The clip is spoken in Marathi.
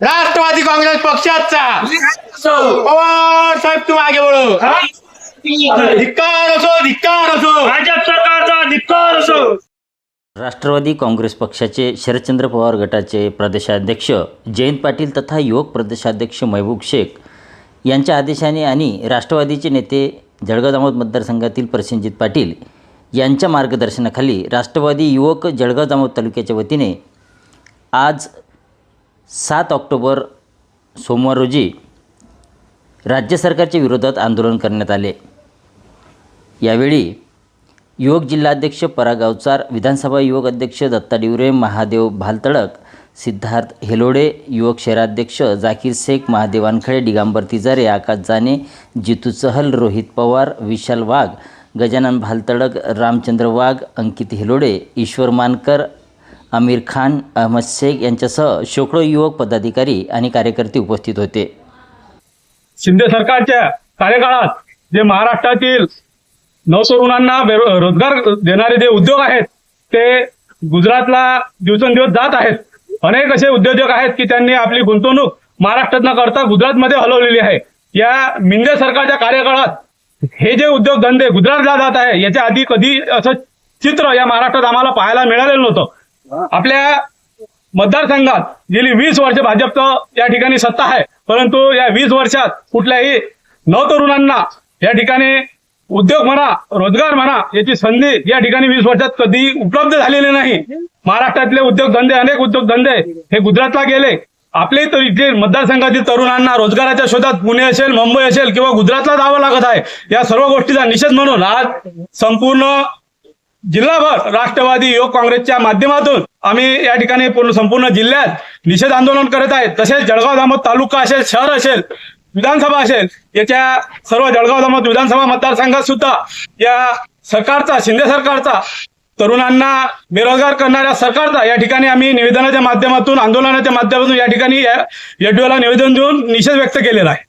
राष्ट्रवादी काँग्रेस पक्षाचा. पवार साहेब तू मागे बोलू. धिक्कार असो धिक्कार असो. भाजप सरकारचा धिक्कार असो. राष्ट्रवादी काँग्रेस पक्षाचे शरदचंद्र पवार गटाचे प्रदेशाध्यक्ष जयंत पाटील तथा युवक प्रदेशाध्यक्ष महबूब शेख यांच्या आदेशाने आणि राष्ट्रवादीचे नेते जळगाव जामोद मतदारसंघातील प्रसेनजित पाटील यांच्या मार्गदर्शनाखाली राष्ट्रवादी युवक जळगाव जामोद तालुक्याच्या वतीने आज सात ऑक्टोबर सोमवार रोजी राज्य सरकारच्या विरोधात आंदोलन करण्यात आले. यावेळी युवक जिल्हाध्यक्ष परागावचार विधानसभा युवक अध्यक्ष दत्ता डिवरे महादेव भालतडक सिद्धार्थ हेलोडे युवक शहराध्यक्ष जाकीर शेख महादेव वानखळे दिगांबर तिजारे आकाश जाने जितू चहल रोहित पवार विशाल वाघ गजानन भालतडक रामचंद्र वाघ अंकित हेलोडे ईश्वर मानकर आमिर खान अहमद शेख यांच्यासह शेकडो युवक पदाधिकारी आणि कार्यकर्ते उपस्थित होते. शिंदे सरकारच्या कार्यकाळात जे महाराष्ट्रातील नवतरुणांना बेरो- रोजगार देणारे जे उद्योग आहेत ते गुजरातला दिवसेंदिवस जात आहेत. अनेक असे उद्योजक आहेत की त्यांनी आपली गुंतवणूक महाराष्ट्रात न करता गुजरातमध्ये हलवलेली आहे. या मिंदे सरकारच्या कार्यकाळात हे जे उद्योगधंदे गुजरातला जात आहे याच्या आधी कधी असं चित्र या महाराष्ट्रात आम्हाला पाहायला मिळालेलं नव्हतं. आपल्या मतदारसंघात गेली वीस वर्ष भाजपचं या ठिकाणी सत्ता आहे. परंतु या वीस वर्षात कुठल्याही नवतरुणांना या ठिकाणी उद्योग म्हणा रोजगार म्हणा याची संधी या ठिकाणी वीस वर्षात कधी उपलब्ध झालेली नाही. महाराष्ट्रातले उद्योगधंदे अनेक उद्योगधंदे हे गुजरातला गेले. आपले तर इथे मतदारसंघातील तरुणांना रोजगाराच्या शोधात पुणे असेल मुंबई असेल किंवा गुजरातला जावं लागत आहे या सर्व गोष्टीचा निषेध म्हणून आज संपूर्ण जिल्हाभर राष्ट्रवादी युवक काँग्रेसच्या माध्यमातून आम्ही या ठिकाणी पूर्ण संपूर्ण जिल्ह्यात निषेध आंदोलन करत आहेत तसेच जळगाव दामोद तालुका असेल शहर असेल विधानसभा असेल याच्या सर्व जळगाव दामोद विधानसभा मतदारसंघात सुद्धा या सरकारचा शिंदे सरकारचा तरुणांना बेरोजगार करणाऱ्या सरकारचा या ठिकाणी आम्ही निवेदनाच्या माध्यमातून आंदोलनाच्या माध्यमातून या ठिकाणी या निवेदन देऊन निषेध व्यक्त केलेला आहे